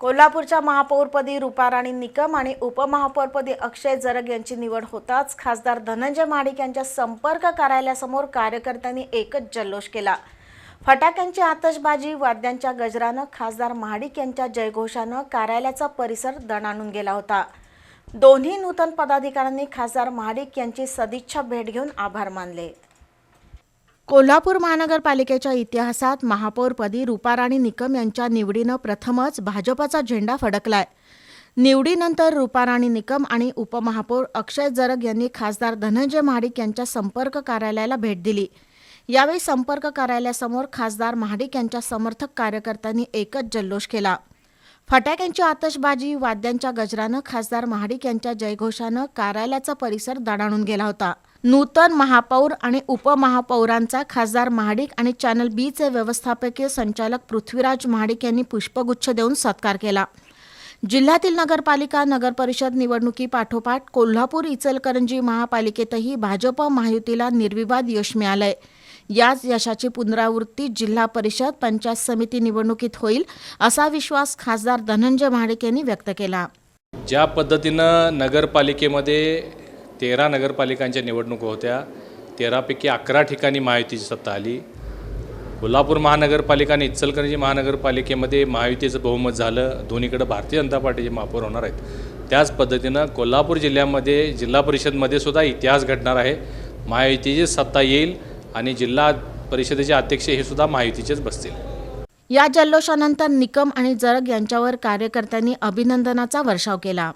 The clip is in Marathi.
कोल्हापूरच्या महापौरपदी रुपाराणी निकम आणि उपमहापौरपदी अक्षय जरग यांची निवड होताच खासदार धनंजय महाडिक यांच्या संपर्क कार्यालयासमोर कार्यकर्त्यांनी एकच जल्लोष केला. फटाक्यांची आतषबाजी वाद्यांच्या गजरानं खासदार महाडिक यांच्या जयघोषानं कार्यालयाचा परिसर दणाणून गेला होता. दोन्ही नूतन पदाधिकाऱ्यांनी खासदार महाडिक यांची सदिच्छा भेट घेऊन आभार मानले. कोल्हापूर महानगरपालिकेच्या इतिहासात महापौरपदी रुपाराणी निकम यांच्या निवडीनं प्रथमच भाजपचा झेंडा फडकलाय. निवडीनंतर रुपाराणी निकम आणि उपमहापौर अक्षय जरग यांनी खासदार धनंजय महाडिक यांच्या संपर्क कार्यालयाला भेट दिली. यावेळी संपर्क कार्यालयासमोर खासदार महाडिक यांच्या समर्थक कार्यकर्त्यांनी एकच जल्लोष केला. फटाक्यांची आतषबाजी वाद्यांच्या गजरानं खासदार महाडिक यांच्या जयघोषानं कार्यालयाचा परिसर दणाणून गेला होता. नूतन महापौर आणि उपमहापौरांचा खासदार महाडिक आणि चॅनल बीचे व्यवस्थापकीय संचालक पृथ्वीराज महाडिक यांनी पुष्पगुच्छ देऊन सत्कार केला. जिल्ह्यातील नगरपालिका नगरपरिषद निवडणुकीपाठोपाठ कोल्हापूर इचलकरंजी महापालिकेतही भाजप महायुतीला निर्विवाद यश मिळालंय. याच यशाची पुनरावृत्ती जिल्हा परिषद पंचायत समिती निवडणुकीत होईल असा विश्वास खासदार धनंजय महाडिक यांनी व्यक्त केला. ज्या पद्धतीनं नगरपालिकेमध्ये तेरा नगरपालिकांच्या निवडणुका होत्या तेरापैकी अकरा ठिकाणी महायुतीची सत्ता आली. कोल्हापूर महानगरपालिका आणि इचलकरंजी महानगरपालिकेमध्ये महायुतीचं बहुमत झालं. दोन्हीकडे भारतीय जनता पार्टीचे महापौर होणार आहेत. त्याच पद्धतीनं कोल्हापूर जिल्ह्यामध्ये जिल्हा परिषदमध्ये सुद्धा इतिहास घडणार आहे. महायुतीची सत्ता येईल. आणि जिल्हा परिषदेचे अध्यक्ष हे सुद्धा महायुतीचेच बसतील. या जल्लोषानंतर निकम आणि जरग यांच्यावर कार्यकर्त्यांनी अभिनंदनाचा वर्षाव केला.